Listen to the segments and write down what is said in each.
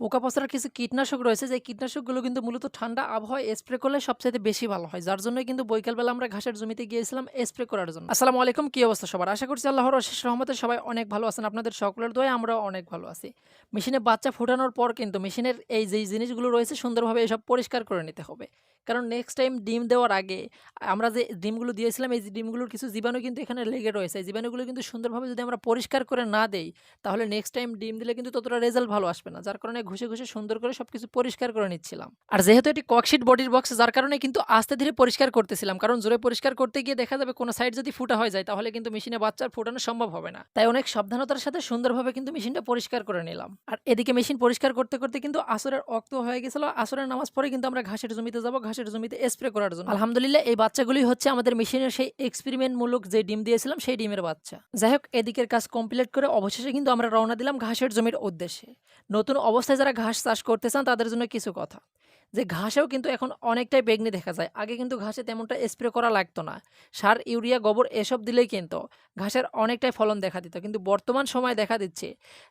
পোকা পচার কিছু কীটনাশক রয়েছে যে কীটনাশকগুলো কিন্তু মূলত ঠান্ডা আবহাওয়া স্প্রে করলে সবচাইতে বেশি ভালো হয়। যার জন্য কিন্তু বৈকালবেলা আমরা ঘাসের জমিতে গিয়েছিলাম স্প্রে করার জন্য। আসসালামু আলাইকুম, কি অবস্থা সবার? আশা করছি আল্লাহর অশেষ রহমতে সবাই অনেক ভালো আছেন। আপনাদের সকলের দোয়ায় আমরাও অনেক ভালো আছি। মেশিনে বাচ্চা ফোটানোর পর কিন্তু মেশিনের এই যে জিনিসগুলো রয়েছে, সুন্দরভাবে এসব পরিষ্কার করে নিতে হবে। কারণ নেক্সট টাইম ডিম দেওয়ার আগে আমরা যে ডিমগুলো দিয়েছিলাম, এই ডিমগুলোর কিছু জীবাণু কিন্তু এখানে লেগে রয়েছে। এই জীবাণুগুলো কিন্তু সুন্দরভাবে যদি আমরা পরিষ্কার করে না দেই, তাহলে নেক্সট টাইম ডিম দিলে কিন্তু ততটা রেজাল্ট ভালো আসবে না। যার কারণে ঘষে ঘষে সুন্দর করে সবকিছু পরিষ্কার করে নিচ্ছিলাম। আর যেহেতু এটি ককশিট বডির বক্স যার কারণে কিন্তু আস্তে ধীরে পরিষ্কার করতেছিলাম। কারণ জোরে পরিষ্কার করতে গিয়ে দেখা যাবে কোনো সাইড যদি ফুটা হয়ে যায়, তাহলে কিন্তু মেশিনে বাচ্চার ফোটানো সম্ভব হবে না। তাই অনেক সাবধানতার সাথে সুন্দরভাবে কিন্তু মেশিনটা পরিষ্কার করে নিলাম। আর এদিকে মেশিন পরিষ্কার করতে করতে কিন্তু আসরের অক্ত হয়ে গেছিল। আসরের নামাজ পরে কিন্তু আমরা ঘাসের জমিতে যাব, ঘাসের জমিতে স্প্রে করার জন্য। আলহামদুলিল্লাহ, এই বাচ্চাগুলি হচ্ছে আমাদের মেশিনের সেই এক্সপেরিমেন্ট মূলক যে ডিম দিয়েছিলাম, সেই ডিমের বাচ্চা। যাই হোক, এদিকের কাজ কমপ্লিট করে অবশেষে কিন্তু আমরা রওনা দিলাম ঘাসের জমির উদ্দেশ্যে। নতুন অবস্থায় যারা ঘাস চাষ করতে চান তাদের জন্য কিছু কথা। যে ঘাসেও কিন্তু এখন অনেকটাই বেগনি দেখা যায়। আগে কিন্তু ঘাসে তেমনটা স্প্রে করা লাগতো না। সার, ইউরিয়া, গোবর এসব দিলেই কিন্তু ঘাসের অনেকটাই ফলন দেখা দিত। কিন্তু বর্তমান সময় দেখা দিচ্ছে,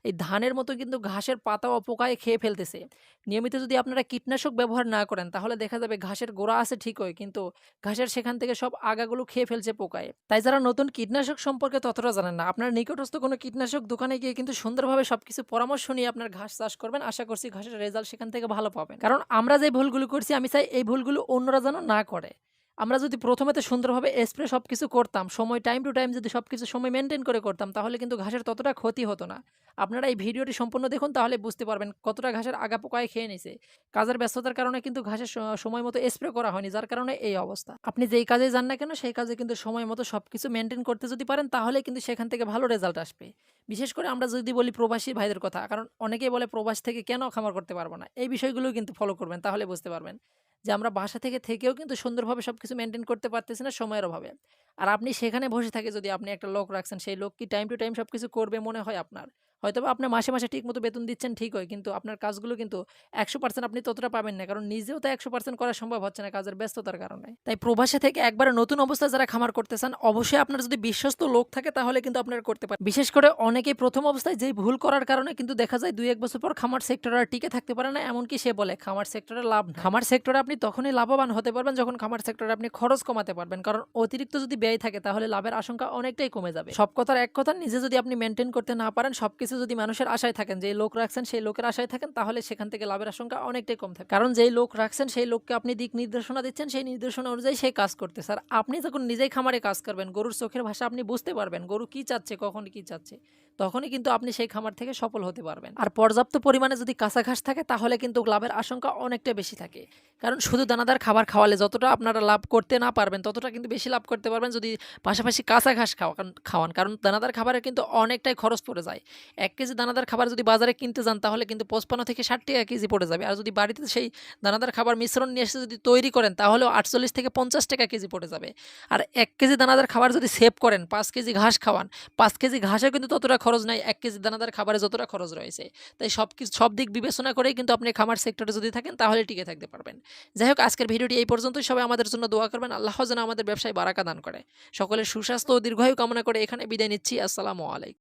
এই ধানের মতো কিন্তু ঘাসের পাতা ও পোকায় খেয়ে ফেলতেছে। নিয়মিত যদি আপনারা কীটনাশক ব্যবহার না করেন, তাহলে দেখা যাবে ঘাসের গোড়া আছে ঠিকই, কিন্তু ঘাসের সেখান থেকে সব আগাগুলো খেয়ে ফেলছে পোকায়। তাই যারা নতুন কীটনাশক সম্পর্কে ততটা জানেন না, আপনার নিকটস্থ কোনো কীটনাশক দোকানে গিয়ে কিন্তু সুন্দরভাবে সবকিছু পরামর্শ নিয়ে আপনার ঘাস চাষ করবেন। আশা করছি ঘাসের রেজাল্ট সেখান থেকে ভালো পাবেন। কারণ আমরা যে ভুলগুলো করছি আমি চাই এই ভুলগুলো অন্যরা যেন না করে। আমরা যদি প্রথমেতে সুন্দরভাবে স্প্রে সব কিছু করতাম, সময় টাইম টু টাইম যদি সব কিছু সময় মেনটেন করে করতাম, তাহলে কিন্তু ঘাসের ততটা ক্ষতি হতো না। আপনারা এই ভিডিওটি সম্পূর্ণ দেখুন, তাহলে বুঝতে পারবেন কতটা ঘাসের আগা পোকায় খেয়ে নিছে। কাজের ব্যস্ততার কারণে কিন্তু ঘাসের সময় মতো স্প্রে করা হয়নি, যার কারণে এই অবস্থা। আপনি যেই কাজে যান না কেন, সেই কাজে কিন্তু সময় মতো সব কিছু মেনটেন করতে যদি পারেন, তাহলে কিন্তু সেখান থেকে ভালো রেজাল্ট আসবে। বিশেষ করে আমরা যদি বলি প্রবাসী ভাইদের কথা, কারণ অনেকেই বলে, প্রবাস থেকে কেন খামার করতে পারব না? এই বিষয়গুলো কিন্তু ফলো করবেন, তাহলে বুঝতে পারবেন। যে আমরা বাসা থেকে থেকেও কিন্তু সুন্দরভাবে সব কিছু মেনটেন করতে পারতেছি না সময়ের অভাবে। আর আপনি সেখানে বসে থাকে যদি আপনি একটা লোক রাখছেন, সেই লোক কি টাইম টু টাইম সব কিছু করবে মনে হয় আপনার? হয়তো আপনি মাসে মাসে ঠিক মতো বেতন দিচ্ছেন ঠিক হয় কিন্তু আপনার কাজগুলো কিন্তু একশো পার্সেন্ট আপনি ততটা পাবেন না, কারণ নিজেও তো একশো পার্সেন্ট করা সম্ভব হচ্ছে না কাজের ব্যস্ততার কারণে। তাই প্রবাসে থেকে একবারে নতুন অবস্থায় যারা খামার করতে চান, অবশ্যই আপনার যদি বিশ্বস্ত লোক থাকে, তাহলে কিন্তু আপনারা করতে পারেন। বিশেষ করে অনেকেই প্রথম অবস্থায় যেই ভুল করার কারণে কিন্তু দেখা যায় দুই এক বছর পর খামার সেক্টরে আর টিকে থাকতে পারে না, এমনকি সে বলে, খামার সেক্টরে লাভ। খামার সেক্টরে আপনি তখনই লাভবান হতে পারবেন যখন খামার সেক্টরে আপনি খরচ কমাতে পারবেন, কারণ অতিরিক্ত যদি ব্যয় থাকে, তাহলে লাভের আশঙ্কা অনেকটাই কমে যাবে। সব কথার এক কথা নিজে যদি আপনি মেনটেন করতে না পারেন, সবকিছু যদি মানুষের আশায় থাকেন যে লোক রাখছেন, সেই লোকের আশায় থাকেন, তাহলে সেখান থেকে লাভের আশঙ্কা অনেকটাই কম থাকে। কারণ যেই লোক রাখছেন, সেই লোককে আপনি দিক নির্দেশনা দিচ্ছেন, সেই নির্দেশনা অনুযায়ী সেই কাজ করতে স্যার আপনি যখন নিজেই খামারে কাজ করবেন, গরুর চোখের ভাষা আপনি বুঝতে পারবেন, গরু কি চাচ্ছে, কখন কি চাচ্ছে, তখনই কিন্তু আপনি সেই খামার থেকে সফল হতে পারবেন। আর পর্যাপ্ত পরিমাণে যদি কাঁচা ঘাস থাকে, তাহলে কিন্তু লাভের আশঙ্কা অনেকটা বেশি থাকে। কারণ শুধু দানাদার খাবার খাওয়ালে যতটা আপনারা লাভ করতে না পারবেন, ততটা কিন্তু বেশি লাভ করতে পারবেন যদি পাশাপাশি কাঁচা ঘাস খাওয়ান খাওয়ান। কারণ দানাদার খাবারে কিন্তু অনেকটাই খরচ পড়ে যায়। এক কেজি দানাদার খাবার যদি বাজারে কিনতে যান, তাহলে কিন্তু পঁচপান্ন থেকে ষাট টাকা কেজি পড়ে যাবে। আর যদি বাড়িতে সেই দানাদার খাবার মিশ্রণ নিয়ে এসে যদি তৈরি করেন, তাহলেও আটচল্লিশ থেকে পঞ্চাশ টাকা কেজি পড়ে যাবে। আর এক কেজি দানাদার খাবার যদি সেভ করেন, পাঁচ কেজি ঘাস খাওয়ান, পাঁচ কেজি ঘাসে কিন্তু ততটা খরচ নাই, এক কেজি দানাদার খাবারে যতটা খরচ রয়েছে। তাই সব কিছু, সব দিক বিবেচনা করেই কিন্তু আপনি খামার সেক্টরে যদি থাকেন, তাহলে টিকে থাকতে পারবেন। যাই হোক, আজকের ভিডিওটি এই পর্যন্তই। সবাই আমাদের জন্য দোয়া করবেন। আল্লাহ যেন আমাদের ব্যবসায় বারাকা দান করে। সকলের সুস্বাস্থ্য ও দীর্ঘায়ু কামনা করে এখানে বিদায় নিচ্ছি। আসসালামু আলাইকুম।